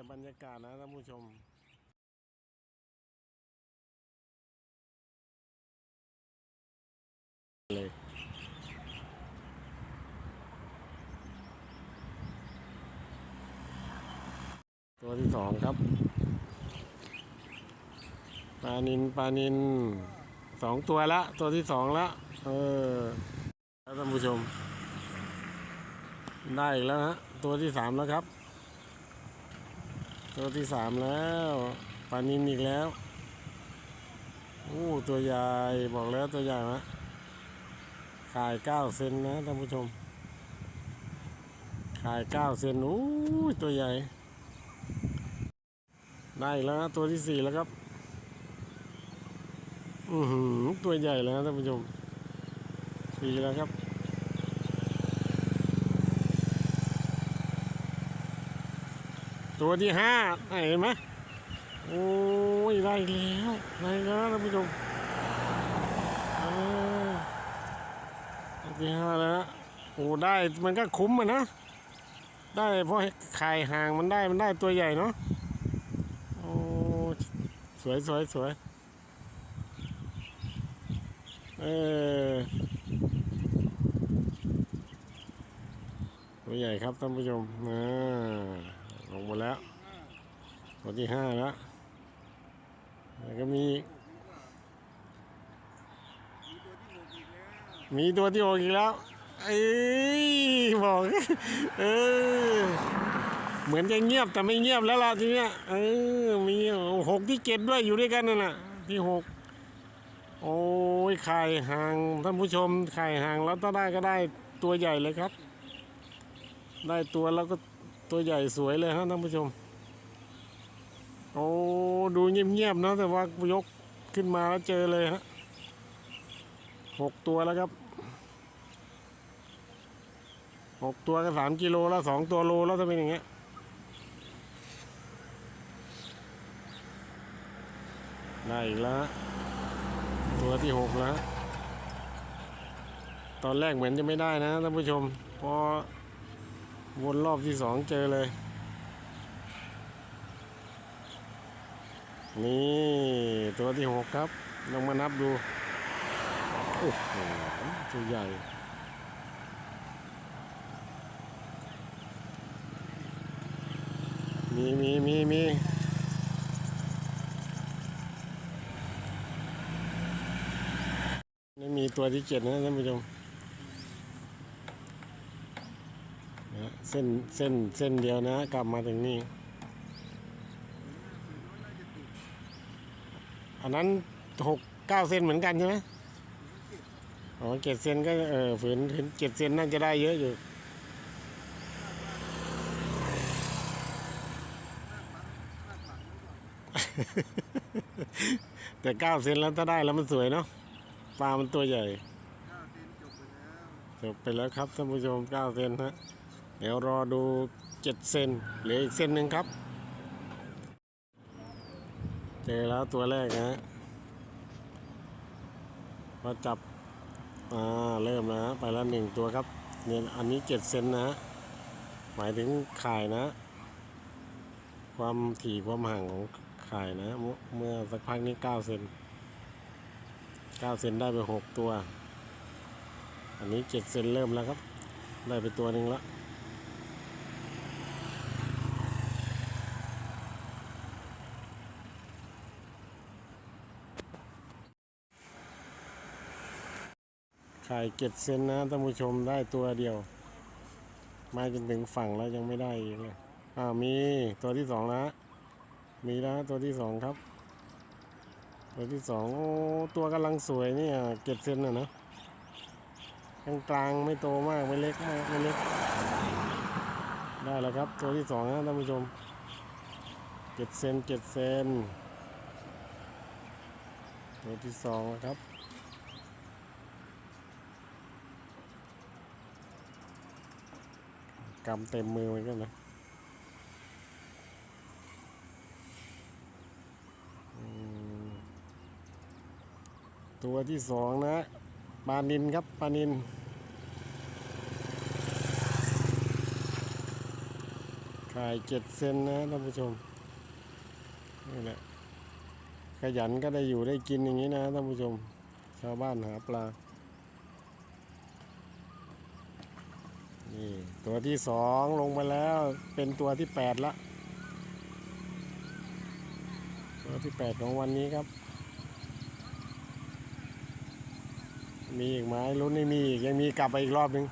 แต่บรรยากาศนะท่านผู้ชมเลยตัวที่สองครับปลานินปลานินสองตัวละ ตัวที่สองละเออแล้วท่านผู้ชม ได้อีกแล้วฮะตัวที่สามแล้วครับ ตัวที่สามแล้วปลานินอีกแล้วโอ้ตัวใหญ่บอกแล้วตัวใหญ่มะขายเก้าเซนนะท่านผู้ชม ขายเก้าเซนโอ้ตัวใหญ่ ได้แล้วนะตัวที่สี่แล้วครับ อือหือตัวใหญ่เลยนะท่านผู้ชมสี่แล้วครับ ตัวที่ห้าเห็นไหมโอ้ยได้แล้วได้แล้วท่านผู้ชมตัวที่ห้าแล้วโอ้ได้มันก็คุ้มอะนะได้เพราะไข่ห่างมันได้มันได้ตัวใหญ่เนาะโอ้สวยสวยสวยเออตัวใหญ่ครับท่านผู้ชมนะ ลงมาแล้ว ตัวที่ห้าแล้วแล้วก็มี มีตัวที่หกอีกแล้วเอ้ยบอกเออเหมือนจะเงียบแต่ไม่เงียบแล้วล่ะทีเนี้ยเออมีหกที่เจ็ดด้วยอยู่ด้วยกันนั่นน่ะ ที่หกโอ้ยไข่ห่างท่านผู้ชมไข่ห่างแล้วถ้าได้ก็ได้ตัวใหญ่เลยครับ ได้ตัวแล้วก็ ตัวใหญ่สวยเลยฮะท่านผู้ชม โอ้ดูเงียบๆนะแต่ว่ายกขึ้นมาแล้วเจอเลยฮะหกตัวแล้วครับหกตัวก็สามกิโลแล้วสองตัวโลแล้วถ้าเป็นอย่างเงี้ยได้อีกแล้วฮะตัวที่หกแล้วฮะตอนแรกเหมือนจะไม่ได้นะท่านผู้ชมพอ วนรอบที่สองเจอเลย นี่ตัวที่หกครับลองมานับดู โอ้โหตัวใหญ่ มีมีมีมีนี่มีตัวที่เจ็ดนะท่านผู้ชมนะ เส้นเส้นเส้นเดียวนะ กลับมาถึงนี่ อันนั้นหกเก้าเซนเหมือนกันใช่ไหมอ๋อเจ็ดเซนก็เออฝืนถึงเจ็ดเซนน่าจะได้เยอะอยู่แต่เก้าเซนแล้วถ้าได้แล้วมันสวยเนาะปลามันตัวใหญ่จบไปแล้วครับท่านผู้ชมเก้าเซนฮะ เดี๋ยวรอดูเจ็ดเซนเหลืออีกเส้นหนึ่งครับ เจอแล้วตัวแรกนะฮะพอจับ อ่า เริ่มนะฮะไปแล้วหนึ่งตัวครับ เนี่ยอันนี้เจ็ดเซนนะฮะหมายถึงข่ายนะ ความถี่ความห่างของข่ายนะ เมื่อเมื่อสักพักนี้เก้าเซนเก้าเซนได้ไปหกตัว อันนี้เจ็ดเซนเริ่มแล้วครับ ได้ไปตัวหนึ่งแล้ว ไข่เจ็ดเซนนะท่านผู้ชมได้ตัวเดียว มาจนถึงฝั่งแล้วยังไม่ได้อีกเลยอ่ามีตัวที่สองแล้วมีแล้วตัวที่สองครับ ตัวที่สองอตัวกำลังสวยเนี่ยเจ็ดเซนน่ะนะกลางกลางไม่โตมากไม่เล็กมากไม่เล็ก ได้แล้วครับ ตัวที่สองนะท่านผู้ชมเจ็ดเซนเจ็ดเซนตัวที่สองครับ กำเต็มมือเหมือนกันนะตัวที่สองนะปลานินครับปลานินขายเจ็ดเซนนะท่านผู้ชมนี่แหละขยันก็ได้อยู่ได้กินอย่างนี้นะท่านผู้ชม ชาวบ้านหาปลา นี่ตัวที่สองลงไปแล้วเป็นตัวที่แปดละ ตัวที่แปดของวันนี้ครับ มีอีกไหมลุ้นไม่มีอีก ยังมีกลับไปอีกรอบหนึ่ง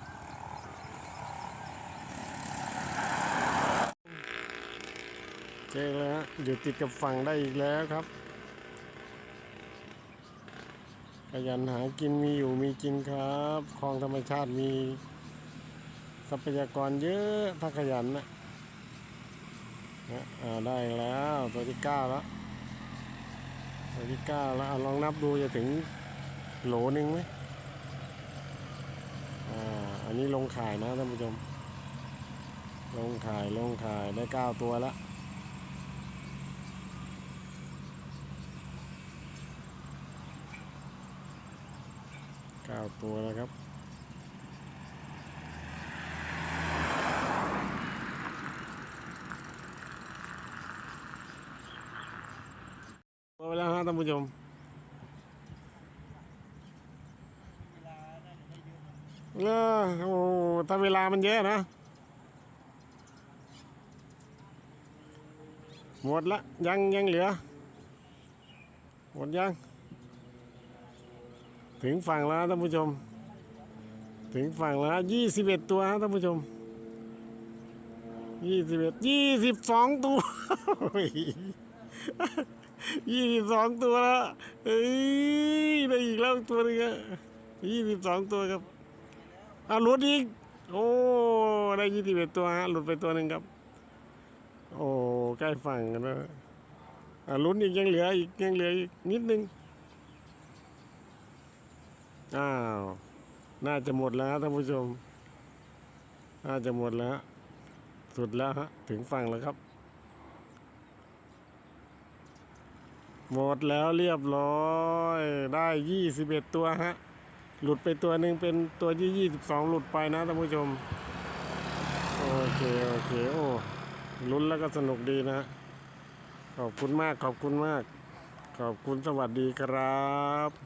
เจอแล้ว อยู่ติดกับฝั่งได้อีกแล้วครับขยันหากินมีอยู่มีกินครับ คลองธรรมชาติมี ทรัพยากรเยอะถ้าขยันนะนะอ่าได้แล้วตัวที่เก้าแล้วตัวที่เก้าแล้วลองนับดูจะถึงโหลหนึ่งไหมอ่าอันนี้ลงขายนะท่านผู้ชม ลงขายลงขายได้เก้าตัวแล้วเก้าตัวแล้วครับ หมดเวลาฮะท่านผู้ชมเออโอ้ถ้าเวลามันเยอะนะ หมดละ ยังยังเหลือ หมดยัง ถึงฝั่งแล้วท่านผู้ชม ถึงฝั่งแล้วยี่สิบเอ็ดตัวท่านผู้ชมยี่สิบเอ็ดยี่สิบสองตัว ยี่สิบสองตัวแล้วเอ้ยได้อีกแล้วตัวหนึงอะยี่สิบสองตัวครับเอาหลุดอีก โอ้ได้ยี่สิบเอ็ดตัวฮะหลุดไปตัวหนึ่งครับ โอ้ใกล้ฝั่งกันแล้วอะลุ้นอีกยังเหลืออีกยังเหลืออีกนิดนึงอ้าว น่าจะหมดแล้วท่านผู้ชม น่าจะหมดแล้ว สุดแล้วฮะ ถึงฝั่งแล้วครับ หมดแล้วเรียบร้อยได้ยี่สิบเอ็ดตัวฮะ หลุดไปตัวหนึ่งเป็นตัวที่ยี่สิบสองหลุดไปนะท่านผู้ชม โอเค โอเค โอ้ลุ้นแล้วก็สนุกดีนะ ขอบคุณมากขอบคุณมาก ขอบคุณสวัสดีครับ